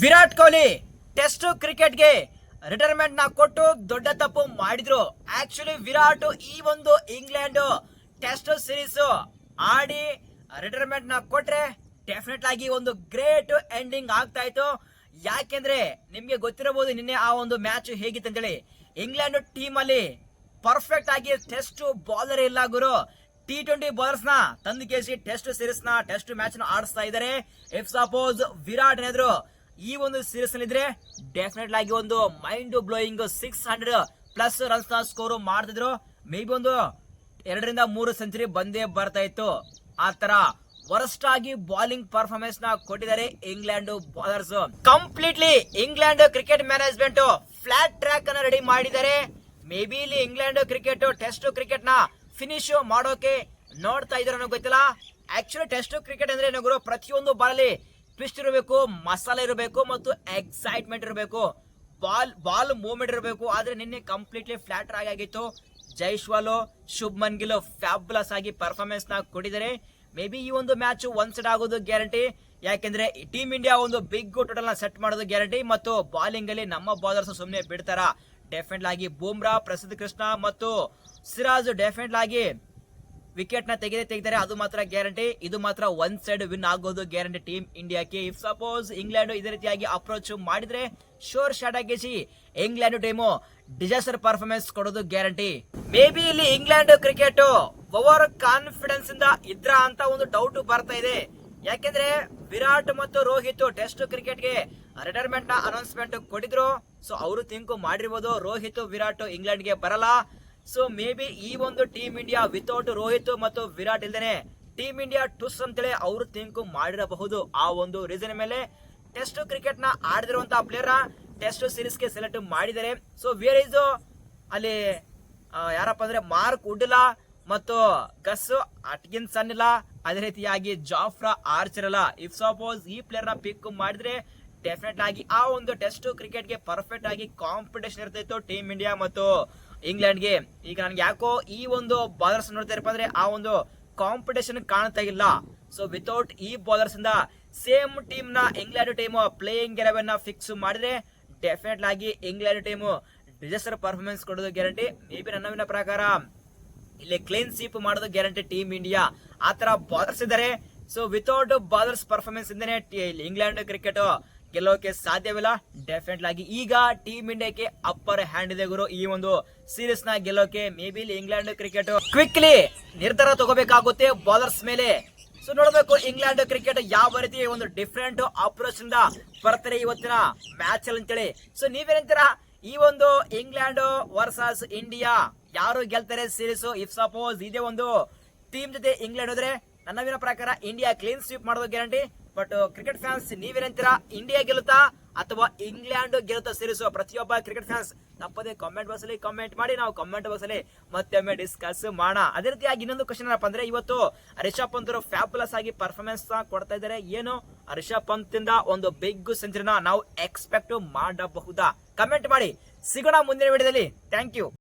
Virat Kohli test ಕ್ರಿಕೆಟ್ಗೆ ರಿಟೈರ್ಮೆಂಟ್ನ ಕೊಟ್ಟು ದೊಡ್ಡ ತಪ್ಪು ಮಾಡಿದ್ರು. ಆಕ್ಚುಲಿ ವಿರಾಟ್ ಈ ಒಂದು ಇಂಗ್ಲೆಂಡ್ ಟೆಸ್ಟ್ ಸೀರೀಸ್ ಆಡಿ ರಿಟೈರ್ಮೆಂಟ್ನ ಕೊಟ್ರೆ ಡೆಫಿನೆಟ್ ಆಗಿ ಒಂದು ಗ್ರೇಟ್ ಎಂಡಿಂಗ್ ಆಗ್ತಾ ಇತ್ತು. ಯಾಕೆಂದ್ರೆ ನಿಮ್ಗೆ ಗೊತ್ತಿರಬಹುದು ನಿನ್ನೆ ಆ ಒಂದು ಮ್ಯಾಚ್ ಹೇಗಿತ್ತು ಅಂತೇಳಿ. ಇಂಗ್ಲೆಂಡ್ ಟೀಮ್ ಅಲ್ಲಿ ಪರ್ಫೆಕ್ಟ್ ಆಗಿ ಟೆಸ್ಟ್ ಬಾಲರ್ ಇಲ್ಲ ಗುರು. ಟಿ ಟ್ವೆಂಟಿ ಬಾಲರ್ಸ್ನ ತಂದು ಕೇಸಿ ಟೆಸ್ಟ್ ಸೀರೀಸ್ನ ಟೆಸ್ಟ್ ಮ್ಯಾಚ್ನ ಆಡಿಸ್ತಾ ಇದ್ದಾರೆ. ಇಫ್ ಸಪೋಸ್ ವಿರಾಟ್ ಏನಾದ್ರು ಈ ಒಂದು ಸೀರೀಸ್ ಇದ್ರೆ ಡೆಫಿನೆಟ್ ಆಗಿ ಒಂದು mind blowing six hundred plus ರನ್ಸ್ನ score ಮಾಡ್ತಿದ್ರು. ಮೇ ಬಿ ಒಂದು ಎರಡರಿಂದ ಮೂರು ಸೆಂಚುರಿ ಬಂದೇ ಬರ್ತಾ ಇತ್ತು. ಆ ತರ ವರ್ಸ್ಟ್ ಆಗಿ ಬಾಲಿಂಗ್ ಪರ್ಫಾರ್ಮೆನ್ಸ್ನ ಕೊಟ್ಟಿದ್ದಾರೆ England bowlers completely England cricket management flat track ಅನ್ನ ರೆಡಿ ಮಾಡಿದ್ದಾರೆ. ಮೇ ಬಿ ಇಲ್ಲಿ ಇಂಗ್ಲೆಂಡ್ ಕ್ರಿಕೆಟ್ ಟೆಸ್ಟ್ ಕ್ರಿಕೆಟ್ನ ಫಿನಿಶ್ ಮಾಡೋಕೆ ನೋಡ್ತಾ ಇದಾರೆ ಗೊತ್ತಿಲ್ಲ. ಆಕ್ಚುಲಿ ಟೆಸ್ಟ್ ಕ್ರಿಕೆಟ್ ಅಂದ್ರೆ ಏನೋ ಪ್ರತಿಯೊಂದು ಬಾಲಲ್ಲಿ ಟ್ವಿಸ್ಟ್ ಇರಬೇಕು, ಮಸಾಲೆ ಇರಬೇಕು ಮತ್ತು ಎಕ್ಸೈಟ್ಮೆಂಟ್ ಇರಬೇಕು. ಬಾಲ್ ಬಾಲ್ ಮೂವ್ಮೆಂಟ್ ಇರಬೇಕು. ಆದ್ರೆ ನಿನ್ನೆ ಕಂಪ್ಲೀಟ್ಲಿ ಫ್ಲಾಟ್ ಆಗಿ ಆಗಿತ್ತು. ಜೈಶ್ವಾಲು, ಶುಭ್ಮನ್ ಗಿಲ್ ಫ್ಯಾಬ್ಲಸ್ ಆಗಿ ಪರ್ಫಾರ್ಮೆನ್ಸ್ನ ಕೊಟ್ಟಿದ್ದಾರೆ. ಮೇ ಬಿ ಈ ಒಂದು ಮ್ಯಾಚ್ ಒನ್ ಸೆಟ್ ಆಗೋದು ಗ್ಯಾರಂಟಿ ಯಾಕೆಂದ್ರೆ ಟೀಮ್ ಇಂಡಿಯಾ ಒಂದು ಬಿಗ್ ಟೋಟಲ್ ಸೆಟ್ ಮಾಡೋದು ಗ್ಯಾರಂಟಿ ಮತ್ತು ಬಾಲಿಂಗ್ ಅಲ್ಲಿ ನಮ್ಮ ಬಾಲರ್ಸ್ ಸುಮ್ಮನೆ ಬಿಡ್ತಾರ. ಡೆಫಿನೆಟ್ ಆಗಿ ಬೂಮ್ರಾ, ಪ್ರಸಿದ್ಧ ಕೃಷ್ಣ ಮತ್ತು ಸಿರಾಜ್ ಡೆಫಿನೆಟ್ ಆಗಿ ವಿಕೆಟ್ನ ತೆಗೆದೇ ತೆಗೆದರೆ ಅದು ಮಾತ್ರ ಗ್ಯಾರಂಟಿ. ಇದು ಮಾತ್ರ ಒನ್ ಸೈಡ್ ವಿನ್ ಆಗೋದು ಗ್ಯಾರಂಟಿ ಟೀಮ್ ಇಂಡಿಯಾಕ್ಕೆ. ಇಫ್ ಸಪೋಸ್ ಇಂಗ್ಲೆಂಡ್ ಇದೇ ರೀತಿಯಾಗಿ ಅಪ್ರೋಚ್ ಮಾಡಿದ್ರೆ ಶೋರ್ ಶಾಟ್ ಆಗಿಸಿ ಇಂಗ್ಲೆಂಡ್ ಟೀಮು ಡಿಸಾಸ್ಟರ್ ಪರ್ಫಾರ್ಮೆನ್ಸ್ ಕೊಡೋದು ಗ್ಯಾರಂಟಿ. ಮೇ ಬಿ ಇಲ್ಲಿ ಇಂಗ್ಲೆಂಡ್ ಕ್ರಿಕೆಟ್ ಓವರ್ ಕಾನ್ಫಿಡೆನ್ಸ್ ಇಂದ ಇದ್ರ ಅಂತ ಒಂದು ಡೌಟ್ ಬರ್ತಾ ಇದೆ. ಯಾಕೆಂದ್ರೆ ವಿರಾಟ್ ಮತ್ತು ರೋಹಿತ್ ಟೆಸ್ಟ್ ಕ್ರಿಕೆಟ್ಗೆ ರಿಟೈರ್ಮೆಂಟ್ನ ಅನೌನ್ಸ್ಮೆಂಟ್ ಕೊಟ್ಟಿದ್ರು ಸೊ ಅವರು ತಿಂಕು ಮಾಡಿರ್ಬೋದು, ರೋಹಿತ್ ವಿರಾಟ್ ಇಂಗ್ಲೆಂಡ್ಗೆ ಬರಲ್ಲ. ಸೊ ಮೇ ಬಿ ಈ ಒಂದು ಟೀಮ್ ಇಂಡಿಯಾ ವಿತೌಟ್ ರೋಹಿತ್ ಮತ್ತು ವಿರಾಟ್ ಇಲ್ದೇನೆ ಟೀಮ್ ಇಂಡಿಯಾ ಟುಸ್ ಅಂತೇಳಿ ಅವರು ಥಿಂಕ್ ಮಾಡಿರಬಹುದು ಆ ಒಂದು ರೀಸನ್ ಮೇಲೆ. ಟೆಸ್ಟ್ ಕ್ರಿಕೆಟ್ನ ಆಡದಿರುವಂತಹ ಪ್ಲೇಯರ್ ಟೆಸ್ಟ್ ಸೀರೀಸ್ಗೆ ಸೆಲೆಕ್ಟ್ ಮಾಡಿದ್ದಾರೆ. ಸೊ ವೇರ್ ಇಸ್ ಅಲ್ಲಿ ಯಾರಪ್ಪ ಅಂದ್ರೆ ಮಾರ್ಕ್ ಉಡ್ಲ ಮತ್ತು ಗಸ್ ಅಟ್ಕಿನ್ಸನ್ ಇಲ್ಲ. ಅದೇ ರೀತಿಯಾಗಿ ಜಾಫ್ರಾ ಆರ್ಚರ್ ಅಲ್ಲ ಇಫ್ ಸಪೋಸ್ ಈ ಪ್ಲೇಯರ್ನ ಪಿಕ್ ಮಾಡಿದ್ರೆ ಡೆಫಿನೆಟ್ ಆಗಿ ಆ ಒಂದು ಟೆಸ್ಟ್ ಕ್ರಿಕೆಟ್ಗೆ ಪರ್ಫೆಕ್ಟ್ ಆಗಿ ಕಾಂಪಿಟೇಷನ್ ಇರ್ತಿತ್ತು ಟೀಮ್ ಇಂಡಿಯಾ ಮತ್ತು ಇಂಗ್ಲೆಂಡ್ಗೆ ಈಗ ನನ್ಗೆ ಯಾಕೋ ಈ ಒಂದು ಬಾಲರ್ಸ್ ನೋಡ್ತಾ ಇರಪ್ಪ ಅಂದ್ರೆ ಆ ಒಂದು ಕಾಂಪಿಟೇಷನ್ ಕಾಣ್ತಾ ಇಲ್ಲ. ಸೊ ವಿತೌಟ್ ಈ ಬಾಲರ್ಸ್ ಇಂದ ಸೇಮ್ ಟೀಮ್ನ ಇಂಗ್ಲೆಂಡ್ ಟೀಮ್ ಪ್ಲೇಯಿಂಗ್ ಎಲೆವೆನ್ನ ಫಿಕ್ಸ್ ಮಾಡಿದ್ರೆ ಡೆಫಿನೆಟ್ ಆಗಿ ಇಂಗ್ಲೆಂಡ್ ಟೀಮ್ ಡಿಸಾಸ್ಟರ್ ಪರ್ಫಾರ್ಮೆನ್ಸ್ ಕೊಡೋದು ಗ್ಯಾರಂಟಿ ಮೇ ಬಿ ನನ್ನ ಪ್ರಕಾರ ಇಲ್ಲಿ ಕ್ಲೀನ್ ಸ್ವೀಪ್ ಮಾಡೋದು ಗ್ಯಾರಂಟಿ ಟೀಮ್ ಇಂಡಿಯಾ ಆ ತರ ಬಾಲರ್ಸ್ ಇದ್ದಾರೆ. ಸೊ ವಿತೌಟ್ ಬಾಲರ್ಸ್ ಪರ್ಫಾರ್ಮೆನ್ಸ್ ಇಂದನೇ ಇಂಗ್ಲೆಂಡ್ ಕ್ರಿಕೆಟ್ ಗೆಲ್ಲೋಕೆ ಸಾಧ್ಯವಿಲ್ಲ. ಡೆಫಿನೆಟ್ ಆಗಿ ಈಗ ಟೀಮ್ ಇಂಡಿಯಾಕ್ಕೆ ಅಪ್ಪರ್ ಹ್ಯಾಂಡ್ ಇದೆ ಗುರು ಈ ಒಂದು ಸೀರೀಸ್ನ ಗೆಲ್ಲೋಕೆ. Maybe England cricket quickly ನಿರ್ಧಾರ ತಗೋಬೇಕಾಗುತ್ತೆ ಬೌಲರ್ಸ್ ಮೇಲೆ. ಸೊ ನೋಡಬೇಕು ಇಂಗ್ಲೆಂಡ್ ಕ್ರಿಕೆಟ್ ಯಾವ ರೀತಿ ಒಂದು ಡಿಫ್ರೆಂಟ್ ಅಪ್ರೋಚ್ ಇಂದ ಬರ್ತಾರೆ ಇವತ್ತಿನ ಮ್ಯಾಚ್ ಅಲ್ಲಿ ಅಂತೇಳಿ. ಸೊ ನೀವೇನಂತೀರಾ ಈ ಒಂದು ಇಂಗ್ಲೆಂಡ್ ವರ್ಸಸ್ ಇಂಡಿಯಾ ಯಾರು ಗೆಲ್ತಾರೆ ಸೀರೀಸ್ ಇಫ್ ಸಪೋಸ್ ಇದೇ ಒಂದು ಟೀಮ್ ಜೊತೆ ಇಂಗ್ಲೆಂಡ್ ಹೋದ್ರೆ ನನ್ನವಿನ ಪ್ರಕಾರ ಇಂಡಿಯಾ ಕ್ಲೀನ್ ಸ್ವೀಪ್ ಮಾಡೋದು ಗ್ಯಾರಂಟಿ ಬಟ್ ಕ್ರಿಕೆಟ್ ಫ್ಯಾನ್ಸ್ ನೀವೇನಂತೀರಾ ಇಂಡಿಯಾ ಗೆಲ್ಲುತ್ತಾ? ಅಥವಾ ಇಂಗ್ಲೆಂಡ್ ಗೆಲ್ಲುತ್ತಾ ಸೇರಿಸುವ ಪ್ರತಿಯೊಬ್ಬ ಕ್ರಿಕೆಟ್ ಫ್ಯಾನ್ಸ್ ತಪ್ಪದೆ ಕಾಮೆಂಟ್ ಬಾಕ್ಸ್ ಅಲ್ಲಿ ಕಾಮೆಂಟ್ ಮಾಡಿ, ನಾವು ಕಾಮೆಂಟ್ ಬಾಕ್ಸ್ ಅಲ್ಲಿ ಮತ್ತೊಮ್ಮೆ ಡಿಸ್ಕಸ್ ಮಾಡೋಣ. ಅದೇ ರೀತಿಯಾಗಿ ಇನ್ನೊಂದು ಕ್ವಶನ್ ಏನಪ್ಪ ಅಂದ್ರೆ, ಇವತ್ತು ರಿಷಬ್ ಪಂತ್ ಅವರು ಫ್ಯಾಬುಲಸ್ ಆಗಿ ಪರ್ಫಾರ್ಮೆನ್ಸ್ ಕೊಡ್ತಾ ಇದ್ದಾರೆ. ಏನು? ರಿಷಬ್ ಪಂತ್ ಒಂದು ಬಿಗ್ ಸೆಂಚುರಿನ ನಾವು ಎಕ್ಸ್ಪೆಕ್ಟ್ ಮಾಡಬಹುದಾ? ಕಮೆಂಟ್ ಮಾಡಿ. ಸಿಗೋಣ ಮುಂದಿನ ವಿಡಿಯೋದಲ್ಲಿ ಥ್ಯಾಂಕ್ ಯು